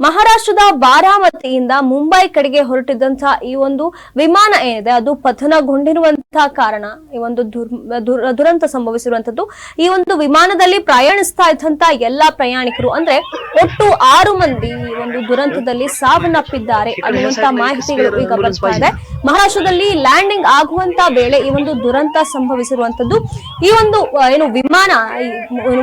ಮಹಾರಾಷ್ಟ್ರದ ಬಾರಾಮತಿಯಿಂದ ಮುಂಬೈ ಕಡೆಗೆ ಹೊರಟಿದ್ದಂತಹ ಈ ಒಂದು ವಿಮಾನ ಏನಿದೆ, ಅದು ಪತನಗೊಂಡಿರುವಂತಹ ಕಾರಣ, ಈ ಒಂದು ದುರ್- ದುರ್- ದುರಂತ ಸಂಭವಿಸಿರುವಂತದ್ದು ಈ ಒಂದು ವಿಮಾನದಲ್ಲಿ ಪ್ರಯಾಣಿಸ್ತಾ ಇದ್ದಂತ ಎಲ್ಲಾ ಪ್ರಯಾಣಿಕರು, ಅಂದ್ರೆ ಒಟ್ಟು ಆರು ಮಂದಿ ಈ ಒಂದು ದುರಂತದಲ್ಲಿ ಸಾವನ್ನಪ್ಪಿದ್ದಾರೆ ಅನ್ನುವಂತ ಮಾಹಿತಿಗಳು ಈಗ ಬರ್ತಾ ಇದೆ. ಮಹಾರಾಷ್ಟ್ರದಲ್ಲಿ ಲ್ಯಾಂಡಿಂಗ್ ಆಗುವಂತ ವೇಳೆ ಈ ಒಂದು ದುರಂತ ಸಂಭವಿಸಿರುವಂತದ್ದು ಈ ಒಂದು ಏನು ವಿಮಾನ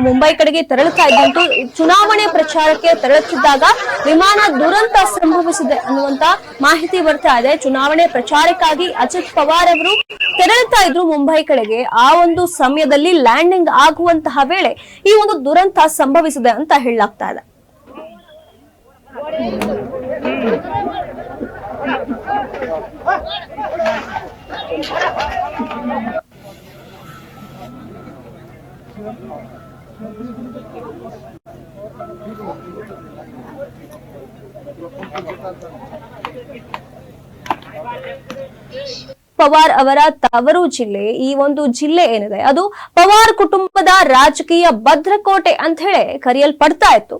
ಮುಂಬೈ ಕಡೆಗೆ ತೆರಳುತ್ತಾ ಇದ್ದಂತೂ, ಚುನಾವಣೆ ಪ್ರಚಾರಕ್ಕೆ ತೆರಳುತ್ತಿದ್ದಾಗ ವಿಮಾನ ದುರಂತ ಸಂಭವಿಸಿದೆ ಅನ್ನುವಂತ ಮಾಹಿತಿ ಬರ್ತಾ ಇದೆ. ಚುನಾವಣೆ ಪ್ರಚಾರಕ್ಕಾಗಿ ಅಜಿತ್ ಪವಾರ್ ಅವರು ತೆರಳುತ್ತಾ ಇದ್ರು ಮುಂಬೈ ಕಡೆಗೆ. ಆ ಒಂದು ಸಮಯದಲ್ಲಿ ಲ್ಯಾಂಡಿಂಗ್ ಆಗುವಂತಹ ವೇಳೆ ಈ ಒಂದು ದುರಂತ ಸಂಭವಿಸಿದೆ ಅಂತ ಹೇಳಲಾಗ್ತಾ ಇದೆ. Vai, vai, vai. ಪವಾರ್ ಅವರ ತವರು ಜಿಲ್ಲೆ, ಈ ಒಂದು ಜಿಲ್ಲೆ ಏನಿದೆ? ಅದು ಪವಾರ್ ಕುಟುಂಬದ ರಾಜಕೀಯ ಭದ್ರಕೋಟೆ ಅಂತ ಹೇಳಿ ಕರೆಯಲ್ಪಡ್ತಾ ಇತ್ತು.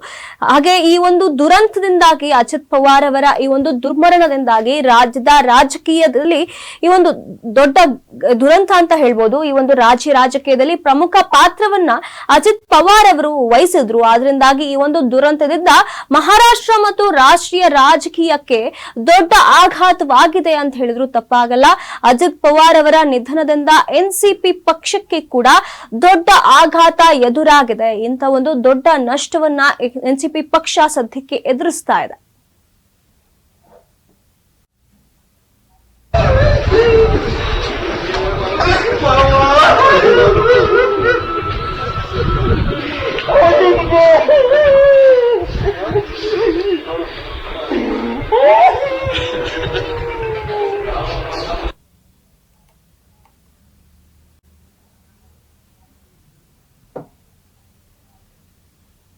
ಹಾಗೆ ಈ ಒಂದು ದುರಂತದಿಂದಾಗಿ ಅಜಿತ್ ಪವಾರ್ ಅವರ ಈ ಒಂದು ದುರ್ಮರಣದಿಂದಾಗಿ ರಾಜ್ಯದ ರಾಜಕೀಯದಲ್ಲಿ ಈ ಒಂದು ದೊಡ್ಡ ದುರಂತ ಅಂತ ಹೇಳ್ಬೋದು. ಈ ಒಂದು ರಾಜ್ಯ ರಾಜಕೀಯದಲ್ಲಿ ಪ್ರಮುಖ ಪಾತ್ರವನ್ನ ಅಜಿತ್ ಪವಾರ್ ಅವರು ವಹಿಸಿದ್ರು. ಆದ್ರಿಂದಾಗಿ ಈ ಒಂದು ದುರಂತದಿಂದ ಮಹಾರಾಷ್ಟ್ರ ಮತ್ತು ರಾಷ್ಟ್ರೀಯ ರಾಜಕೀಯಕ್ಕೆ ದೊಡ್ಡ ಆಘಾತವಾಗಿದೆ ಅಂತ ಹೇಳಿದ್ರು. ತಪ್ಪಾಗಲ್ಲ. ಅಜಿತ್ ಪವಾರ್ ಅವರ ನಿಧನದಿಂದ ಎನ್ಸಿಪಿ ಪಕ್ಷಕ್ಕೆ ಕೂಡ ದೊಡ್ಡ ಆಘಾತ ಎದುರಾಗಿದೆ. ಇಂಥ ಒಂದು ದೊಡ್ಡ ನಷ್ಟವನ್ನ ಎನ್ಸಿಪಿ ಪಕ್ಷ ಸದ್ಯಕ್ಕೆ ಎದುರಿಸ್ತಾ ಇದೆ.